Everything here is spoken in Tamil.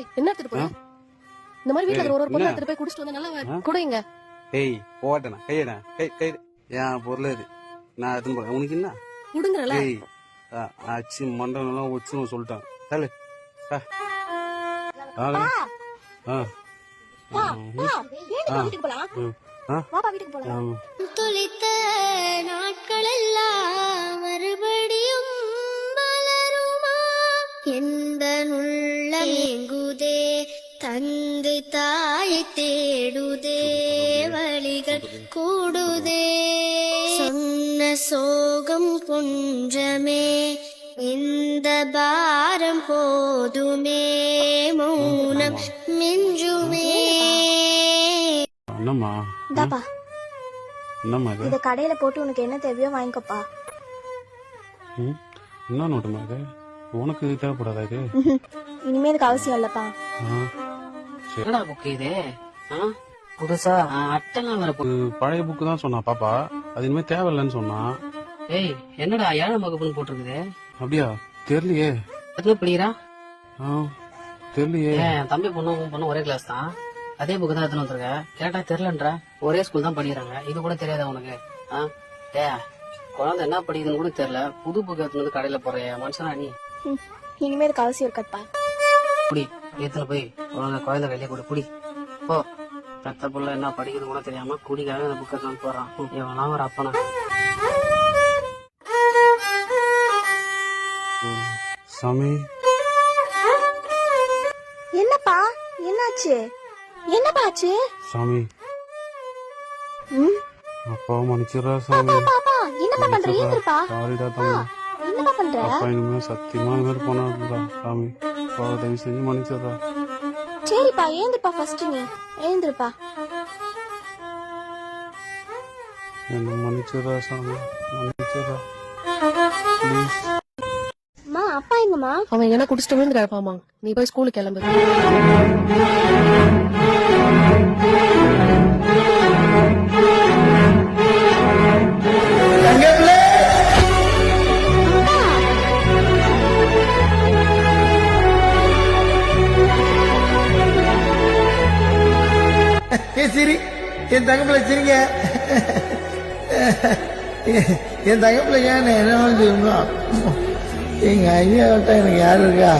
ஏய் என்ன எடுத்துட்டு போற இந்த மாதிரி இருக்கிற ஒரு ஒரு பொருள் என்ன? எடுத்துட்டு போய் குடிச்சிட்டு வந்தா நல்லா ஆ? குடிங்க. ஏய் போட்டேண்ணா கையடா கை கை. என் பொருள் இது. நான் எடுத்துன்னு போறேன். உனக்கு என்ன? குடுங்கறல. ஆ, ஆச்சு மண்டலம் வச்சுன்னு சொல்லிட்டேன். தள்ளு. ஆ. எங்குதே தந்தை தாயை தேடுதே வழிகள் கூடுதே. சொன்ன சோகம் கொஞ்சமே இந்த பாரம் போதுமே மௌனம் மிஞ்சுமே. என்னம்மா? இந்தாப்பா. என்னம்மா இது? இத கடையில போட்டு உனக்கு என்ன தேவையோ வாங்கிக்கோப்பா. ம்? என்ன நோட்டுமா இது? உனக்கு இது தேவைப்படாதா இது? இனிமே இதுக்கு அவசியம் இல்லப்பா. என்னடா புக்கு இது? ஆ? புதுசா? போ- இது பழைய புக்கு தான் சொன்னா பாப்பா. அது இனிமே தேவையில்லைன்னு சொன்னா. ஏய் என்னடா ஏழாம் வகுப்புன்னு போட்டிருக்குது? அப்படியா? தெரியலையே. எத்தனை படிக்கிறா தெரியலையே. ஏன் என் தம்பி பொண்ணு உன் பொண்ணு ஒரே கிளாஸ் தான். அதே புக்கு தான் எடுத்துன்னு வந்திருக்க. கேட்டா தெரியலன்ற? ஒரே ஸ்கூல் தான் படிக்கிறாங்க. இது கூட தெரியாதா உனக்கு? ஆ? ஏ குழந்தை என்ன படிக்குதுன்னு கூட தெரியல. புது புக்கு எடுத்துன்னு வந்து கடையில போறிய மனுஷனா நீ? இனிமே இதுக்கு அவசியம் இருக்காதுப்பா. குடி எடுத்துன்னு போய் குழந்தை குழந்தை கையில கொடு குடி போ. பெத்த புள்ள என்ன படிக்குது கூட தெரியாம குடிக்காக இந்த புக்கை எடுத்துன்னு போறான். இவனா ஒரு அப்பனா. சாமி. என்னப்பா? என்னாச்சு? என்னப்பா ஆச்சு? சாமி. ம், அப்பாவை மன்னிச்சிடுறா சாமி. பாப்பா என்னப்பா பண்ற? ஏந்திருப்பா சாரிடா தம்பி. என்னப்பா பண்ற? அப்பா இனிமே சத்தியமா இந்த மாதிரி போனாருடா சாமி அப்பாவை தயவு செஞ்சு மன்னிச்சிடுறா. சரிப்பா ஏந்திருப்பா ஃபர்ஸ்ட் நீ. ஏந்திருப்பா. என்ன மன்னிச்சிடுறா சாமி. மன்னிச்சிடுறா. ப்ளீஸ் அம்மா அப்பா எங்கம்மா? அவன் எங்கன்னா குடிச்சிட்டு விழுந்து கிடப்பாமா நீ போய் ஸ்கூலுக்கு கிளம்பு. ஏ சிரி. என் தங்கப்பிள்ளை சிரிங்க. என் தங்கப்பிள்ளை ஏன் என்ன செய்யணும் எங்க ஐயா விட்டா எனக்கு யாரு இருக்கா?